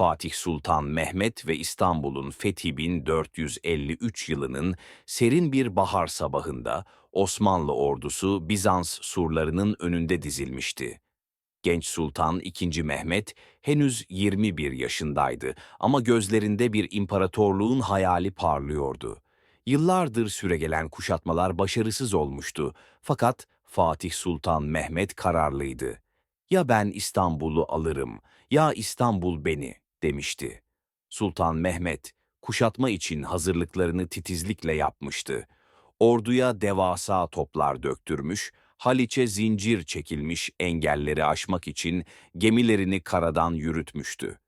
Fatih Sultan Mehmet ve İstanbul'un fethi 1453 yılının serin bir bahar sabahında Osmanlı ordusu Bizans surlarının önünde dizilmişti. Genç Sultan II. Mehmet henüz 21 yaşındaydı ama gözlerinde bir imparatorluğun hayali parlıyordu. Yıllardır süregelen kuşatmalar başarısız olmuştu fakat Fatih Sultan Mehmet kararlıydı. Ya ben İstanbul'u alırım ya İstanbul beni demişti. Sultan Mehmet kuşatma için hazırlıklarını titizlikle yapmıştı. Orduya devasa toplar döktürmüş, Haliç'e zincir çekilmiş engelleri aşmak için gemilerini karadan yürütmüştü.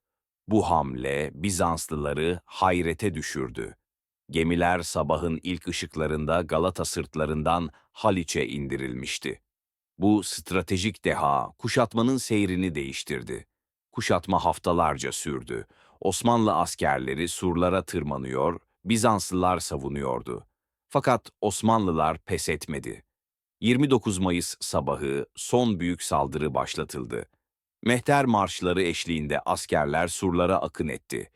Bu hamle Bizanslıları hayrete düşürdü. Gemiler sabahın ilk ışıklarında Galata sırtlarından Haliç'e indirilmişti. Bu stratejik deha kuşatmanın seyrini değiştirdi. Kuşatma haftalarca sürdü. Osmanlı askerleri surlara tırmanıyor, Bizanslılar savunuyordu. Fakat Osmanlılar pes etmedi. 29 Mayıs sabahı son büyük saldırı başlatıldı. Mehter marşları eşliğinde askerler surlara akın etti.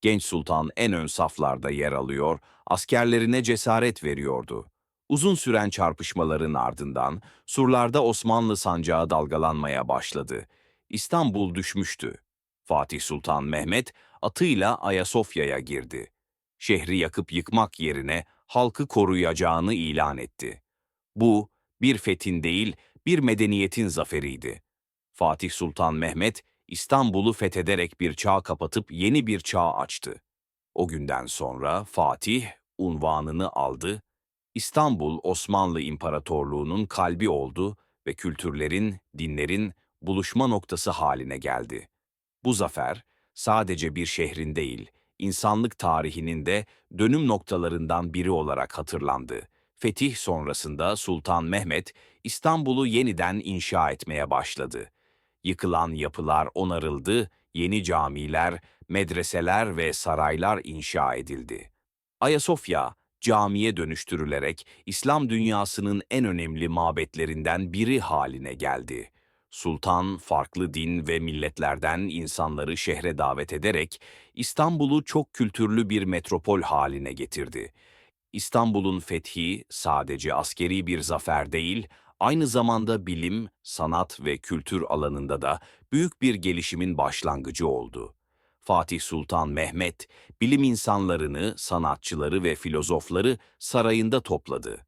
Genç sultan en ön saflarda yer alıyor, askerlerine cesaret veriyordu. Uzun süren çarpışmaların ardından surlarda Osmanlı sancağı dalgalanmaya başladı. İstanbul düşmüştü. Fatih Sultan Mehmet atıyla Ayasofya'ya girdi. Şehri yakıp yıkmak yerine halkı koruyacağını ilan etti. Bu, bir fethin değil, bir medeniyetin zaferiydi. Fatih Sultan Mehmet, İstanbul'u fethederek bir çağ kapatıp yeni bir çağ açtı. O günden sonra Fatih unvanını aldı, İstanbul Osmanlı İmparatorluğu'nun kalbi oldu ve kültürlerin, dinlerin buluşma noktası haline geldi. Bu zafer sadece bir şehrin değil, insanlık tarihinin de dönüm noktalarından biri olarak hatırlandı. Fetih sonrasında Sultan Mehmet İstanbul'u yeniden inşa etmeye başladı. Yıkılan yapılar onarıldı, yeni camiler, medreseler ve saraylar inşa edildi. Ayasofya, camiye dönüştürülerek İslam dünyasının en önemli mabetlerinden biri haline geldi. Sultan farklı din ve milletlerden insanları şehre davet ederek İstanbul'u çok kültürlü bir metropol haline getirdi. İstanbul'un fethi sadece askeri bir zafer değil, aynı zamanda bilim, sanat ve kültür alanında da büyük bir gelişimin başlangıcı oldu. Fatih Sultan Mehmet, bilim insanlarını, sanatçıları ve filozofları sarayında topladı.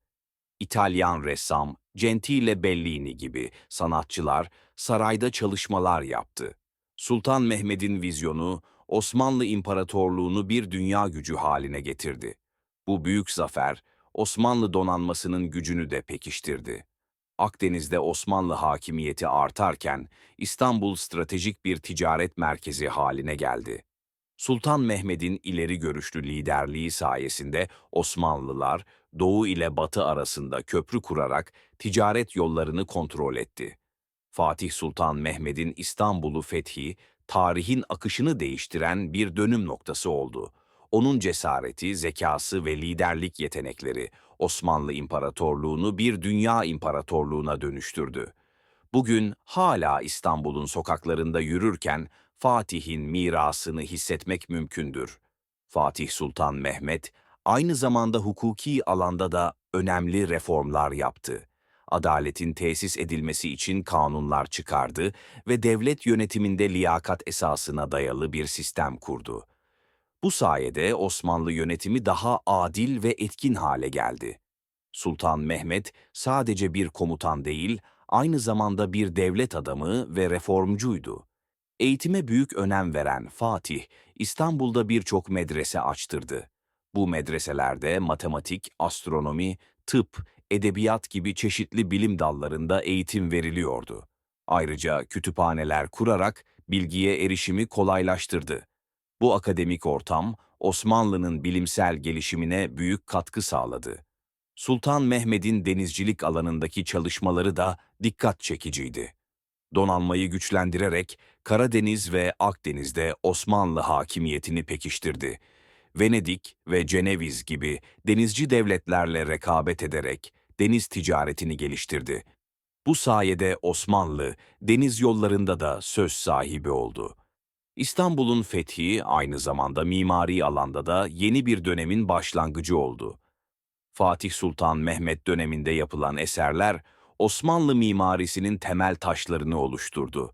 İtalyan ressam Gentile Bellini gibi sanatçılar sarayda çalışmalar yaptı. Sultan Mehmet'in vizyonu Osmanlı İmparatorluğunu bir dünya gücü haline getirdi. Bu büyük zafer Osmanlı donanmasının gücünü de pekiştirdi. Akdeniz'de Osmanlı hakimiyeti artarken İstanbul stratejik bir ticaret merkezi haline geldi. Sultan Mehmet'in ileri görüşlü liderliği sayesinde Osmanlılar Doğu ile Batı arasında köprü kurarak ticaret yollarını kontrol etti. Fatih Sultan Mehmet'in İstanbul'u fethi, tarihin akışını değiştiren bir dönüm noktası oldu. Onun cesareti, zekası ve liderlik yetenekleri Osmanlı İmparatorluğunu bir dünya imparatorluğuna dönüştürdü. Bugün hala İstanbul'un sokaklarında yürürken Fatih'in mirasını hissetmek mümkündür. Fatih Sultan Mehmet aynı zamanda hukuki alanda da önemli reformlar yaptı. Adaletin tesis edilmesi için kanunlar çıkardı ve devlet yönetiminde liyakat esasına dayalı bir sistem kurdu. Bu sayede Osmanlı yönetimi daha adil ve etkin hale geldi. Sultan Mehmet sadece bir komutan değil, aynı zamanda bir devlet adamı ve reformcuydu. Eğitime büyük önem veren Fatih, İstanbul'da birçok medrese açtırdı. Bu medreselerde matematik, astronomi, tıp, edebiyat gibi çeşitli bilim dallarında eğitim veriliyordu. Ayrıca kütüphaneler kurarak bilgiye erişimi kolaylaştırdı. Bu akademik ortam Osmanlı'nın bilimsel gelişimine büyük katkı sağladı. Sultan Mehmet'in denizcilik alanındaki çalışmaları da dikkat çekiciydi. Donanmayı güçlendirerek Karadeniz ve Akdeniz'de Osmanlı hakimiyetini pekiştirdi. Venedik ve Ceneviz gibi denizci devletlerle rekabet ederek deniz ticaretini geliştirdi. Bu sayede Osmanlı deniz yollarında da söz sahibi oldu. İstanbul'un fethi aynı zamanda mimari alanda da yeni bir dönemin başlangıcı oldu. Fatih Sultan Mehmet döneminde yapılan eserler Osmanlı mimarisinin temel taşlarını oluşturdu.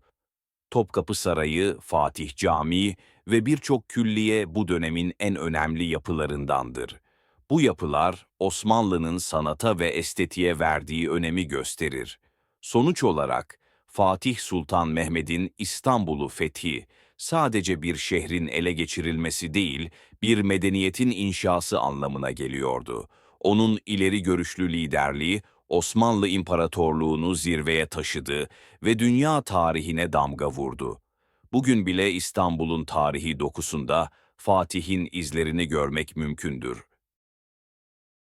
Topkapı Sarayı, Fatih Camii ve birçok külliye bu dönemin en önemli yapılarındandır. Bu yapılar Osmanlı'nın sanata ve estetiğe verdiği önemi gösterir. Sonuç olarak Fatih Sultan Mehmet'in İstanbul'u fethi sadece bir şehrin ele geçirilmesi değil, bir medeniyetin inşası anlamına geliyordu. Onun ileri görüşlü liderliği Osmanlı İmparatorluğunu zirveye taşıdı ve dünya tarihine damga vurdu. Bugün bile İstanbul'un tarihi dokusunda Fatih'in izlerini görmek mümkündür.